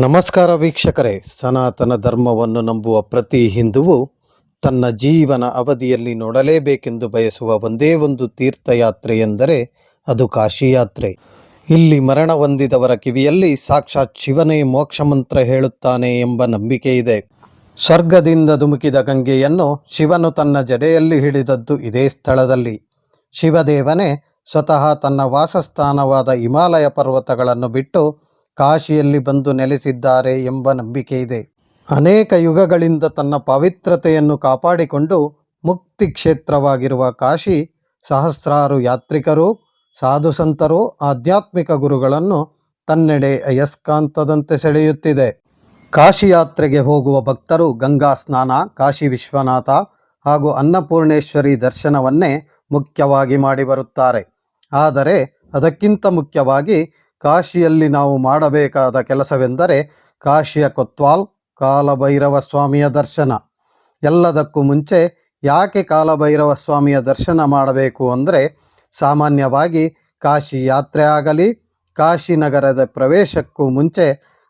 ನಮಸ್ಕಾರ ವೀಕ್ಷಕರೇ, ಸನಾತನ ಧರ್ಮವನ್ನು ನಂಬುವ ಪ್ರತಿ ಹಿಂದುವು ತನ್ನ ಜೀವನ ಅವಧಿಯಲ್ಲಿ ನೋಡಲೇಬೇಕೆಂದು ಬಯಸುವ ಒಂದೇ ಒಂದು ತೀರ್ಥಯಾತ್ರೆ ಎಂದರೆ ಅದು ಕಾಶಿ ಯಾತ್ರೆ ಇಲ್ಲಿ ಮರಣ ಹೊಂದಿದವರ ಕಿವಿಯಲ್ಲಿ ಸಾಕ್ಷಾತ್ ಶಿವನೇ ಮೋಕ್ಷ ಮಂತ್ರ ಹೇಳುತ್ತಾನೆ ಎಂಬ ನಂಬಿಕೆ ಇದೆ. ಸ್ವರ್ಗದಿಂದ ಧುಮುಕಿದ ಗಂಗೆಯನ್ನು ಶಿವನು ತನ್ನ ಜಡೆಯಲ್ಲಿ ಹಿಡಿದದ್ದು ಇದೇ ಸ್ಥಳದಲ್ಲಿ. ಶಿವದೇವನೇ ಸ್ವತಃ ತನ್ನ ವಾಸಸ್ಥಾನವಾದ ಹಿಮಾಲಯ ಪರ್ವತಗಳನ್ನು ಬಿಟ್ಟು ಕಾಶಿಯಲ್ಲಿ ಬಂದು ನೆಲೆಸಿದ್ದಾರೆ ಎಂಬ ನಂಬಿಕೆ ಇದೆ ಅನೇಕ ಯುಗಗಳಿಂದ ತನ್ನ ಪವಿತ್ರತೆಯನ್ನು ಕಾಪಾಡಿಕೊಂಡು ಮುಕ್ತಿ ಕ್ಷೇತ್ರವಾಗಿರುವ ಕಾಶಿ, ಸಹಸ್ರಾರು ಯಾತ್ರಿಕರು, ಸಾಧುಸಂತರು, ಆಧ್ಯಾತ್ಮಿಕ ಗುರುಗಳನ್ನು ತನ್ನೆಡೆ ಅಯಸ್ಕಾಂತದಂತೆ ಸೆಳೆಯುತ್ತಿದೆ. ಕಾಶಿ ಯಾತ್ರೆಗೆ ಹೋಗುವ ಭಕ್ತರು ಗಂಗಾ ಸ್ನಾನ, ಕಾಶಿ ವಿಶ್ವನಾಥ ಹಾಗೂ ಅನ್ನಪೂರ್ಣೇಶ್ವರಿ ದರ್ಶನವನ್ನೇ ಮುಖ್ಯವಾಗಿ ಮಾಡಿ ಬರುತ್ತಾರೆ ಆದರೆ ಅದಕ್ಕಿಂತ ಮುಖ್ಯವಾಗಿ ಕಾಶಿಯಲ್ಲಿ ನಾವು ಮಾಡಬೇಕಾದ ಕೆಲಸವೆಂದರೆ ಕಾಶಿಯ ಕೊತ್ವಾಲ್ ಕಾಲಭೈರವ ಸ್ವಾಮಿಯ ದರ್ಶನ. ಎಲ್ಲದಕ್ಕೂ ಮುಂಚೆ ಯಾಕೆ ಕಾಲಭೈರವ ಸ್ವಾಮಿಯ ದರ್ಶನ ಮಾಡಬೇಕು ಅಂದರೆ ಸಾಮಾನ್ಯವಾಗಿ ಕಾಶಿ ಯಾತ್ರೆ ಆಗಲಿ, ಕಾಶಿ ನಗರದ ಪ್ರವೇಶಕ್ಕೂ ಮುಂಚೆ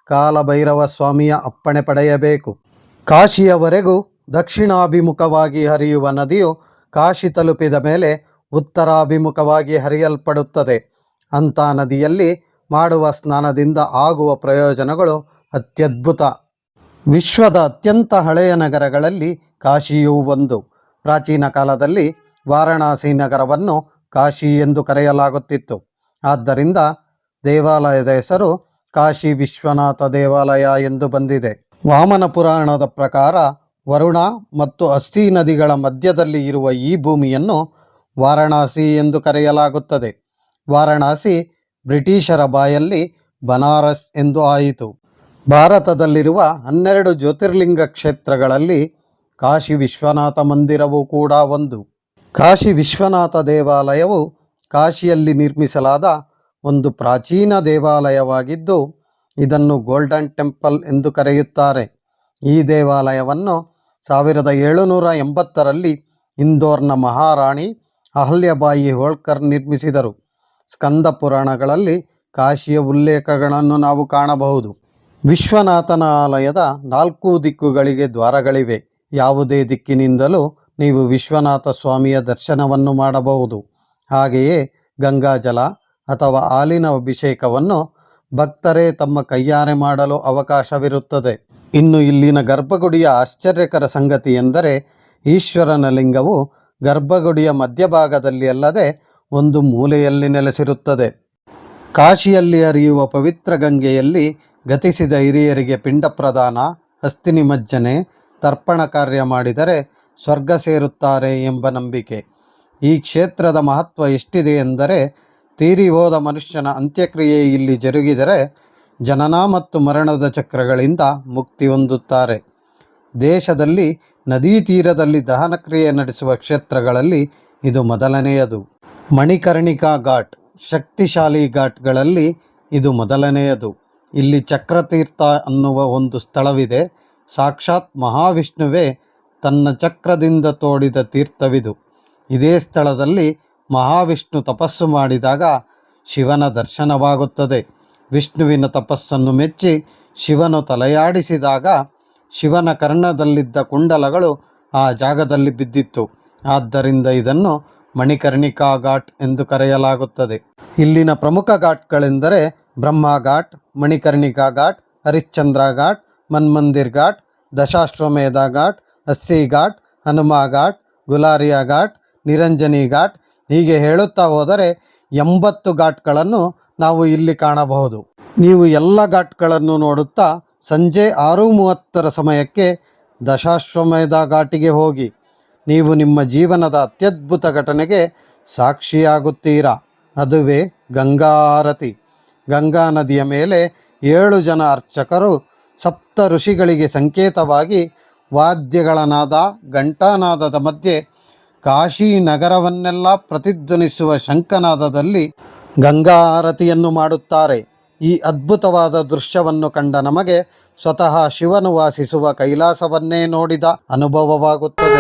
ಕಾಲಭೈರವ ಸ್ವಾಮಿಯ ಅಪ್ಪಣೆ ಪಡೆಯಬೇಕು. ಕಾಶಿಯವರೆಗೂ ದಕ್ಷಿಣಾಭಿಮುಖವಾಗಿ ಹರಿಯುವ ನದಿಯು ಕಾಶಿ ತಲುಪಿದ ಮೇಲೆ ಉತ್ತರಾಭಿಮುಖವಾಗಿ ಹರಿಯಲ್ಪಡುತ್ತದೆ. ಅಂಥ ನದಿಯಲ್ಲಿ ಮಾಡುವ ಸ್ನಾನದಿಂದ ಆಗುವ ಪ್ರಯೋಜನಗಳು ಅತ್ಯದ್ಭುತ. ವಿಶ್ವದ ಅತ್ಯಂತ ಹಳೆಯ ನಗರಗಳಲ್ಲಿ ಕಾಶಿಯೂ ಒಂದು. ಪ್ರಾಚೀನ ಕಾಲದಲ್ಲಿ ವಾರಣಾಸಿ ನಗರವನ್ನು ಕಾಶಿ ಎಂದು ಕರೆಯಲಾಗುತ್ತಿತ್ತು. ಆದ್ದರಿಂದ ದೇವಾಲಯದ ಹೆಸರು ಕಾಶಿ ವಿಶ್ವನಾಥ ದೇವಾಲಯ ಎಂದು ಬಂದಿದೆ. ವಾಮನ ಪುರಾಣದ ಪ್ರಕಾರ ವರುಣ ಮತ್ತು ಅಸ್ಥಿ ನದಿಗಳ ಮಧ್ಯದಲ್ಲಿ ಇರುವ ಈ ಭೂಮಿಯನ್ನು ವಾರಣಾಸಿ ಎಂದು ಕರೆಯಲಾಗುತ್ತದೆ. ವಾರಣಾಸಿ ಬ್ರಿಟಿಷರ ಬಾಯಲ್ಲಿ ಬನಾರಸ್ ಎಂದು ಆಯಿತು. ಭಾರತದಲ್ಲಿರುವ ಹನ್ನೆರಡು ಜ್ಯೋತಿರ್ಲಿಂಗ ಕ್ಷೇತ್ರಗಳಲ್ಲಿ ಕಾಶಿ ವಿಶ್ವನಾಥ ಮಂದಿರವೂ ಕೂಡ ಒಂದು. ಕಾಶಿ ವಿಶ್ವನಾಥ ದೇವಾಲಯವು ಕಾಶಿಯಲ್ಲಿ ನಿರ್ಮಿಸಲಾದ ಒಂದು ಪ್ರಾಚೀನ ದೇವಾಲಯವಾಗಿದ್ದು, ಇದನ್ನು ಗೋಲ್ಡನ್ ಟೆಂಪಲ್ ಎಂದು ಕರೆಯುತ್ತಾರೆ. ಈ ದೇವಾಲಯವನ್ನು ಸಾವಿರದ ಏಳುನೂರ ಎಂಬತ್ತರಲ್ಲಿ ಇಂದೋರ್ನ ಮಹಾರಾಣಿ ಅಹಲ್ಯಬಾಯಿ ಹೋಳ್ಕರ್ ನಿರ್ಮಿಸಿದರು. ಸ್ಕಂದ ಪುರಾಣಗಳಲ್ಲಿ ಕಾಶಿಯ ಉಲ್ಲೇಖಗಳನ್ನು ನಾವು ಕಾಣಬಹುದು. ವಿಶ್ವನಾಥನ ಆಲಯದ ನಾಲ್ಕು ದಿಕ್ಕುಗಳಿಗೆ ದ್ವಾರಗಳಿವೆ. ಯಾವುದೇ ದಿಕ್ಕಿನಿಂದಲೂ ನೀವು ವಿಶ್ವನಾಥ ಸ್ವಾಮಿಯ ದರ್ಶನವನ್ನು ಮಾಡಬಹುದು. ಹಾಗೆಯೇ ಗಂಗಾಜಲ ಅಥವಾ ಹಾಲಿನ ಅಭಿಷೇಕವನ್ನು ಭಕ್ತರೇ ತಮ್ಮ ಕೈಯಾರೆ ಮಾಡಲು ಅವಕಾಶವಿರುತ್ತದೆ. ಇನ್ನು ಇಲ್ಲಿನ ಗರ್ಭಗುಡಿಯ ಆಶ್ಚರ್ಯಕರ ಸಂಗತಿ ಎಂದರೆ ಈಶ್ವರನ ಲಿಂಗವು ಗರ್ಭಗುಡಿಯ ಮಧ್ಯಭಾಗದಲ್ಲಿ ಅಲ್ಲದೆ ಒಂದು ಮೂಲೆಯಲ್ಲಿ ನೆಲೆಸಿರುತ್ತದೆ. ಕಾಶಿಯಲ್ಲಿ ಹರಿಯುವ ಪವಿತ್ರ ಗಂಗೆಯಲ್ಲಿ ಗತಿಸಿದ ಹಿರಿಯರಿಗೆ ಪಿಂಡ ಪ್ರದಾನ ಅಸ್ಥಿ ನಿಮಜ್ಜನೆ ತರ್ಪಣ ಕಾರ್ಯ ಮಾಡಿದರೆ ಸ್ವರ್ಗ ಸೇರುತ್ತಾರೆ ಎಂಬ ನಂಬಿಕೆ. ಈ ಕ್ಷೇತ್ರದ ಮಹತ್ವ ಎಷ್ಟಿದೆ ಎಂದರೆ, ತೀರಿ ಹೋದ ಮನುಷ್ಯನ ಅಂತ್ಯಕ್ರಿಯೆ ಇಲ್ಲಿ ಜರುಗಿದರೆ ಜನನ ಮತ್ತು ಮರಣದ ಚಕ್ರಗಳಿಂದ ಮುಕ್ತಿ ಹೊಂದುತ್ತಾರೆ. ದೇಶದಲ್ಲಿ ನದಿ ತೀರದಲ್ಲಿ ದಹನಕ್ರಿಯೆ ನಡೆಸುವ ಕ್ಷೇತ್ರಗಳಲ್ಲಿ ಇದು ಮೊದಲನೆಯದು. ಮಣಿಕರ್ಣಿಕಾ ಘಾಟ್, ಶಕ್ತಿಶಾಲಿ ಘಾಟ್ಗಳಲ್ಲಿ ಇದು ಮೊದಲನೆಯದು. ಇಲ್ಲಿ ಚಕ್ರತೀರ್ಥ ಅನ್ನುವ ಒಂದು ಸ್ಥಳವಿದೆ. ಸಾಕ್ಷಾತ್ ಮಹಾವಿಷ್ಣುವೇ ತನ್ನ ಚಕ್ರದಿಂದ ತೋಡಿದ ತೀರ್ಥವಿದು. ಇದೇ ಸ್ಥಳದಲ್ಲಿ ಮಹಾವಿಷ್ಣು ತಪಸ್ಸು ಮಾಡಿದಾಗ ಶಿವನ ದರ್ಶನವಾಗುತ್ತದೆ. ವಿಷ್ಣುವಿನ ತಪಸ್ಸನ್ನು ಮೆಚ್ಚಿ ಶಿವನು ತಲೆಯಾಡಿಸಿದಾಗ ಶಿವನ ಕರ್ಣದಲ್ಲಿದ್ದ ಕುಂಡಲಗಳು ಆ ಜಾಗದಲ್ಲಿ ಬಿದ್ದಿತ್ತು. ಆದ್ದರಿಂದ ಇದನ್ನು ಮಣಿಕರ್ಣಿಕಾ ಘಾಟ್ ಎಂದು ಕರೆಯಲಾಗುತ್ತದೆ. ಇಲ್ಲಿನ ಪ್ರಮುಖ ಘಾಟ್ಗಳೆಂದರೆ ಬ್ರಹ್ಮ ಘಾಟ್ ಮಣಿಕರ್ಣಿಕಾ ಘಾಟ್ ಹರಿಶ್ಚಂದ್ರ ಘಾಟ್ ಮನ್ಮಂದಿರ್ ಘಾಟ್ ದಶಾಶ್ವಮೇಧ ಘಾಟ್ ಅಸ್ಸಿ ಘಾಟ್ ಹನುಮಾ ಘಾಟ್ ಗುಲಾರಿಯಾ ಘಾಟ್ ನಿರಂಜನಿ ಘಾಟ್ ಹೀಗೆ ಹೇಳುತ್ತಾ ಹೋದರೆ ಎಂಬತ್ತು ಘಾಟ್ಗಳನ್ನು ನಾವು ಇಲ್ಲಿ ಕಾಣಬಹುದು. ನೀವು ಎಲ್ಲ ಘಾಟ್ಗಳನ್ನು ನೋಡುತ್ತಾ ಸಂಜೆ ಆರು ಮೂವತ್ತರ ಸಮಯಕ್ಕೆ ದಶಾಶ್ವಮೇಧ ಘಾಟಿಗೆ ಹೋಗಿ. ನೀವು ನಿಮ್ಮ ಜೀವನದ ಅತ್ಯದ್ಭುತ ಘಟನೆಗೆ ಸಾಕ್ಷಿಯಾಗುತ್ತೀರಾ? ಅದುವೇ ಗಂಗಾರತಿ ಗಂಗಾ ನದಿಯ ಮೇಲೆ ಏಳು ಜನ ಅರ್ಚಕರು ಸಪ್ತ ಋಷಿಗಳಿಗೆ ಸಂಕೇತವಾಗಿ ವಾದ್ಯಗಳನಾದ ಗಂಟಾನಾದದ ಮಧ್ಯೆ ಕಾಶಿ ನಗರವನ್ನೆಲ್ಲ ಪ್ರತಿಧ್ವನಿಸುವ ಶಂಕನಾದದಲ್ಲಿ ಗಂಗಾ ಆರತಿಯನ್ನು ಮಾಡುತ್ತಾರೆ. ಈ ಅದ್ಭುತವಾದ ದೃಶ್ಯವನ್ನು ಕಂಡ ನಮಗೆ ಸ್ವತಃ ಶಿವನು ವಾಸಿಸುವ ಕೈಲಾಸವನ್ನೇ ನೋಡಿದ ಅನುಭವವಾಗುತ್ತದೆ.